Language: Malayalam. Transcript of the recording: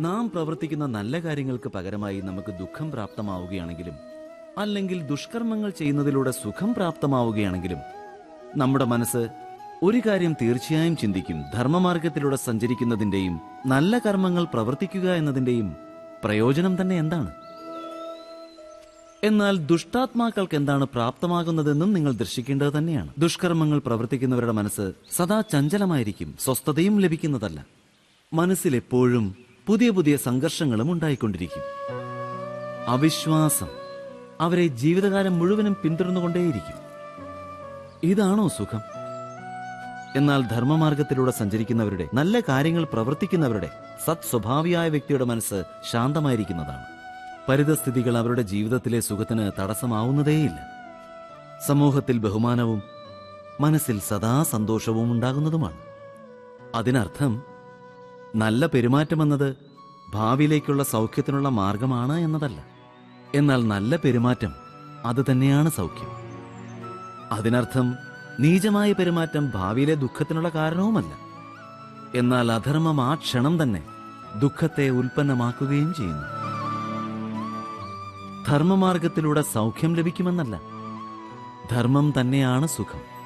നാം പ്രവർത്തിക്കുന്ന നല്ല കാര്യങ്ങൾക്ക് പകരമായി നമുക്ക് ദുഃഖം പ്രാപ്തമാവുകയാണെങ്കിലും അല്ലെങ്കിൽ ദുഷ്കർമ്മങ്ങൾ ചെയ്യുന്നതിലൂടെ സുഖം പ്രാപ്തമാവുകയാണെങ്കിലും നമ്മുടെ മനസ്സ് ഒരു കാര്യം തീർച്ചയായും ചിന്തിക്കും ധർമ്മമാർഗത്തിലൂടെ സഞ്ചരിക്കുന്നതിന്റെയും നല്ല കർമ്മങ്ങൾ പ്രവർത്തിക്കുക എന്നതിന്റെയും പ്രയോജനം തന്നെ എന്താണ്? എന്നാൽ ദുഷ്ടാത്മാക്കൾക്ക് എന്താണ് പ്രാപ്തമാകുന്നതെന്നും നിങ്ങൾ ദർശിക്കേണ്ടത് തന്നെയാണ്. ദുഷ്കർമ്മങ്ങൾ പ്രവർത്തിക്കുന്നവരുടെ മനസ്സ് സദാ ചഞ്ചലമായിരിക്കും സ്വസ്ഥതയും ലഭിക്കുന്നതല്ല. മനസ്സിൽ എപ്പോഴും പുതിയ പുതിയ സംഘർഷങ്ങളും ഉണ്ടായിക്കൊണ്ടിരിക്കും. അവിശ്വാസം അവരെ ജീവിതകാലം മുഴുവനും പിന്തുടർന്നുകൊണ്ടേയിരിക്കും. ഇതാണോ സുഖം? എന്നാൽ ധർമ്മമാർഗത്തിലൂടെ സഞ്ചരിക്കുന്നവരുടെ നല്ല കാര്യങ്ങൾ പ്രവർത്തിക്കുന്നവരുടെ സത് സ്വഭാവിയായ വ്യക്തിയുടെ മനസ്സ് ശാന്തമായിരിക്കുന്നതാണ്. പരിതസ്ഥിതികൾ അവരുടെ ജീവിതത്തിലെ സുഖത്തിന് തടസ്സമാവുന്നതേയില്ല. സമൂഹത്തിൽ ബഹുമാനവും മനസ്സിൽ സദാ സന്തോഷവും ഉണ്ടാകുന്നതുമാണ്. അതിനർത്ഥം നല്ല പെരുമാറ്റമെന്നത് ഭാവിയിലേക്കുള്ള സൗഖ്യത്തിനുള്ള മാർഗമാണ് എന്നതല്ല. എന്നാൽ നല്ല പെരുമാറ്റം അത് തന്നെയാണ് സൗഖ്യം. അതിനർത്ഥം നീചമായ പെരുമാറ്റം ഭാവിയിലെ ദുഃഖത്തിനുള്ള കാരണവുമല്ല. എന്നാൽ അധർമ്മം ആ ക്ഷണം തന്നെ ദുഃഖത്തെ ഉൽപ്പന്നമാക്കുകയും ചെയ്യുന്നു. ധർമ്മമാർഗത്തിലൂടെ സൗഖ്യം ലഭിക്കുമെന്നല്ല. ധർമ്മം തന്നെയാണ് സുഖം.